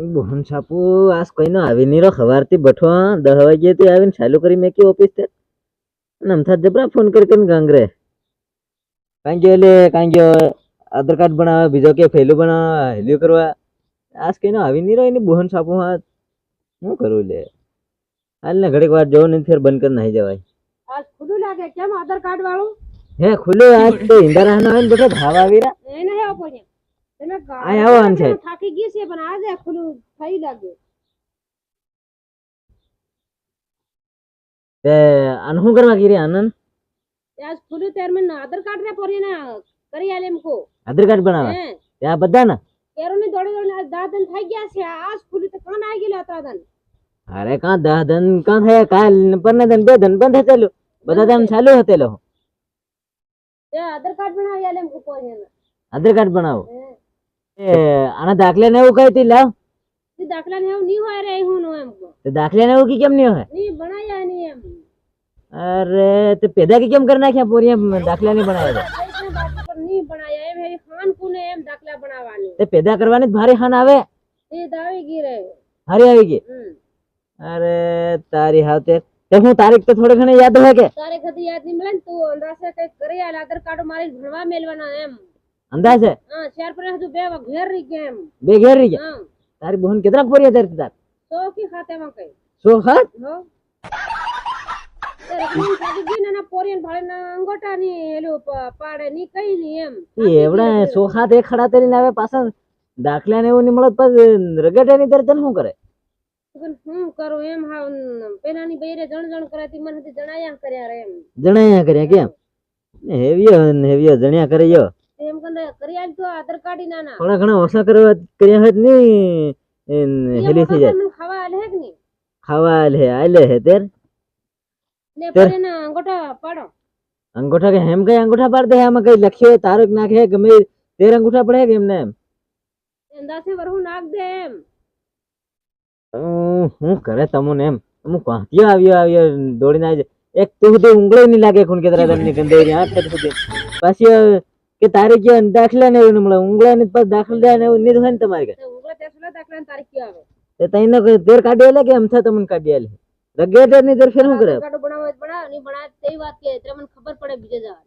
બોહન છાપુ આજ કોઈનો આવી નહીં રહ્યો સવારથી બઠો દહ વાગ્યાથી આવીને ચાલુ કરી મેં કે ઓફિસ તે. અને અમથા જબરા ફોન કરી કરીને ગાંગરે. કાંઈ ગયો એટલે કાંઈ ગયો આધાર કાર્ડ બનાવે બીજો કે ફેલું બનાવે હેલ્યું કરવા. આજ કોઈનો આવી નહીં રહ્યો એની બુહન છાપુ હા. શું કરું લે? હાલ ને ઘડીક વાર જવું નહીં ફેર બંધ કરી નાહી જવાય. આજ ખુલ્લું લાગે કેમ આધાર કાર્ડ વાળું? હે ખુલ્લું આજ તો ઇન્દરા હોય ને બધો ભાવ આવી રહ્યા આપો ને તમે ગા- અહીં આવો આન સાહેબ. થાકી ગઈ છે પણ આજે ખુલ્લું થઈ લાગે તે આને શું કરવા ગીરી આનંદ આજ ખુલ્લું ત્યારે મને આધાર કાર્ડ ને પરી ને કરી આલે એમ કો આધાર કાર્ડ બનાવવા હે ત્યાં બધા ને કેરો ને દોડી દોડી આજ દા દન થઈ ગયા છે આજ ખુલ્લું તો કાન આવી ગયેલા હતા દન અરે કાં દહ ધન કાં થયા કાલ ને પરને ધન બે ધન બંધ થયેલું બધા ધન ચાલુ હતેલો તે આધાર આના દાખલે ને એવું કઈ તી લાવ તે દાખલા ને એવું નહીં હોય રે હું નો એમ કો તે દાખલે ને એવું કી કેમ નહીં હોય નહીં બનાયા નહીં એમ અરે તે પેદા કી કેમ કરી નાખ્યા પોરી એમ દાખલા નહીં બનાવ્યા પૈસા બાકી પણ નહીં બનાયા એમ હે ખાન કુને એમ દાખલા બનાવવાની તે પેદા કરવાની જ ભારી હાન આવે તે દાવી ગઈ રે હારી આવી ગઈ હમ અરે તારી હાવ તે તે હું તારીખ તો થોડી ઘણી યાદ હોય કે તારે કદી યાદ નહીં મળે ને તું અંદાસે કંઈક કરી આલે આધાર કાર્ડ મારી ભણવા મેલવાના એમ અંદાજે? હા ચાર પર હજુ બે ઘેર રહી ગયા એમ. બે ઘેર રહી ગયા હા. તારી બહેન કેટલા પોરી તારી? તાર સો કી કઈ. સો હો. તારે કઈ સો આવે પાછા દાખલા ને એવું નહીં મળે તો પછી રગડે ની તારે તને શું કરે? હું કરું એમ હાવ પેલાની બૈરે જણ જણ કરાતી મને જણાયા કર્યા રે એમ. જણાયા કર્યા કેમ? હેવીયો ને જણ્યા કરે યો. કંદે કરી આલ આધાર કાર્ડ ના ના થોડા ઘણા ઓછા કરવા કર્યા હત તો હેલી થઈ જાય. મને ખાવા આલે હે ની ખાવા લે આલે હે તેર. ને તેર. ના અંગોઠા પાડો. અંગોઠા કે હેમ કઈ અંગોઠા પાડ દે આમાં કઈ લખ્યો તારક નાખે ગમે તેર અંગોઠા પડે કે એમને એમ? અંદાસે વરહુ નાખ દે એમ. હું કરે તમુને એમ? અમુક કાંતિયો આવ્યો આવ્યો દોડીને આવી. એક તો સુધી ઊંઘળો નહીં લાગે ખૂન કે તારા તમને ગંદે સુધી. પાછી કે તારે કે દાખલા ને એવું મળે ઉંગળા ને પાછું દાખલા ને એવું હોય ને તમારે તો ઉંગલા તે સુલા દાખલાની તારીખ ક્યાં આવે? તે તઈને તેર કાઢી આલે કે એમ થા તમને કાઢી આલે? રગેટે ની દેર ફેર શું કરે? કાર્ડ બનાવો બનાવો નહીં બનાવે તો વાત કે એટલે મને ખબર પડે બીજે જવાની.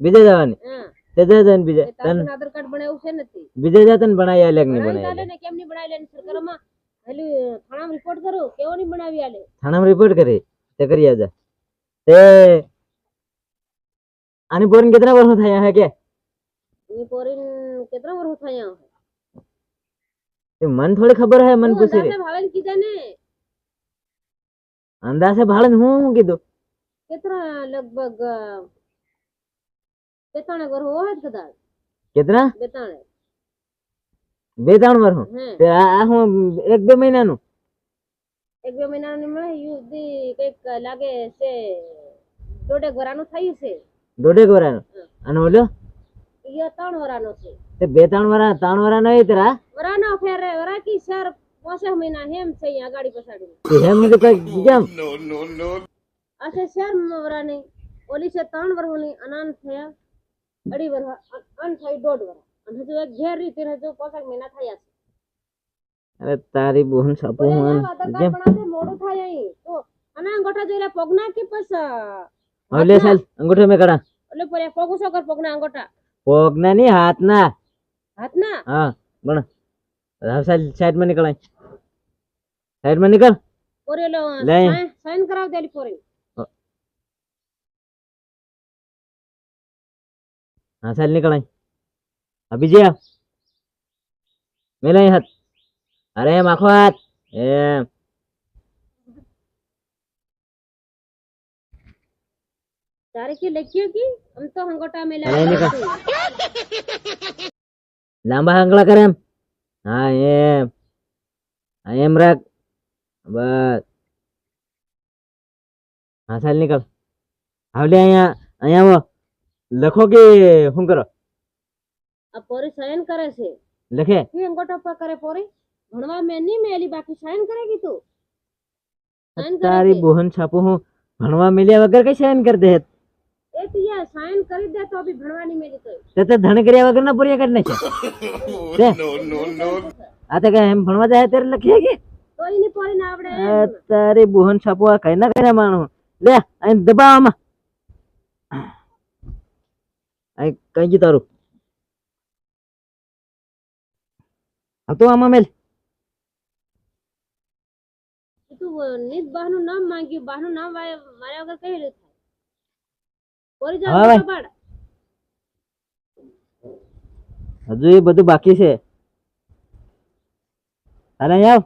બીજે જવાની? હા. તે જાય જાય બીજે. તન? આધાર કાર્ડ બનાવ્યું છે નથી બીજે જાતે તન બનાવી આલે કે નહીં બનાવી આલે આલે? ને કેમ નહીં બનાવી લે ને સરકારમાં? પેલું થાણામાં રિપોર્ટ કરો કેવો નહીં બનાવી આલે? થાણામાં રિપોર્ટ કરી. તે કરી આજા. તે આની બોરન કેટલા વર્ષ થયા હે કે? પોરીન કેટલા વર્ષ થયા તે મન થોડી ખબર હે મન પૂછી રે ભાવે કીધા ને? અંદાજે ભાડે ને હું શું કીધું? કેટલા લગભગ બેતાણે વર્ષ હોય કદાચ? કેટલા બેતાણે. બે ત્રણ વર્ષ હે. તે આ આ હું એક બે મહિનાનું? એક બે મહિના ની મળે યુદ્ધી કંઈક લાગે છે દોઢેક વરાનું થયું છે. દોઢેક વર્ષનું અને ઓલો? એ ત્રણ વરાનો છે. તે બે ત્રણ વરા ત્રણ વર્ષ નહીં તરા? વરાનો ફેરે વરાકી સર પોસે મહિના હેમ છે અહીંયા ગાડી પછાડી તે હેમ કે કઈ કેમ આ છે ચાર વરાની ઓલી છે ત્રણ વર્ષની અનાન છે અઢી વર્ષ અન થઈ દોઢ વર્ષ અને હજુ એક ઘેર રીતે હજુ પાંચ મહિના થયા છે. અરે તારી બોન સપો હું જેમ. મોડું થાય અહીં. તો અને અંગોઠા જોઈલા પગના કે પસ? ઓલે સાલ અંગોઠા મે કડા ઓલે પર પગુસો કર પગના અંગોઠા? પગના ની હાથના. હાથના? હા રાવ સાઈડ સાઈડમાં નીકળાય સાઈડમાં નીકળ. પોરેલો લે. સાઈન કરાવ દેલી પોરે. હા. સાઈડ નીકળાય આ બીજી આ મેલાય હાથ. અરે એમ આખો હાથ. એમ. તારે કે લખ્યો કે આમ તો અંગોઠા અરે મેલા નીકળ. લાંબા આંગળા કરે એમ હા એમ હા એમ રાખ બસ હા ચાલ નીકળ આવલે અહીંયા અહીંયા આવો લખો કે શું કરો આ પોરી સાઈન કરે છે લખે કે અંગોઠા પર કરે પોરી ભણવા મેં નહીં મેલી બાકી સાઈન કરે કે તું સાઈન કરે તારી કે? બોહન છાપું હું કઈ સાઈન કરી દે તો કરી બી ભણવાની મેલી તો તે તે ધણ કર્યા વગર ના પૂરી કરી નાખે. તે? આ તો કઈ એમ ભણવા જાય ત્યારે લખીએ કે? તો એની પોરીને આપણે આ તારી બુહન છાપવા કઈ ના કઈ માણો. લે અહીં દબાવવામાં. અહીં કઈ ગયું તારું? હતું આમાં મેલ. તું નીત બહાનું નામ માંગ્યું. બહાનું નામ વાય- માર્યા વગર કઈ રીતે થાય પોરી હા ભાઈ. જા પાડ હજુ એ બધું બાકી છે. અરે આવ.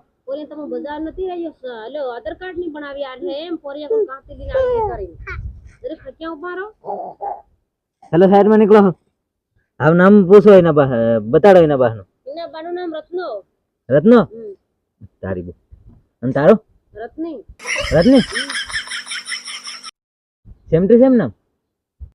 તમે બજાર નથી રહ્યો હલો આધાર કાર્ડની બનાવી આ છે એમ? પોરી કાંતી આવી રહો. ચાલો સાઈડમાં નીકળો. આવ નામ પૂછો એના બા બતાડો એના બાનું. એના બાનું નામ રત્નો. રત્નો? તારી બો અને તારો? રત્ની. રત્ની? સેમ ટુ સેમ નામ?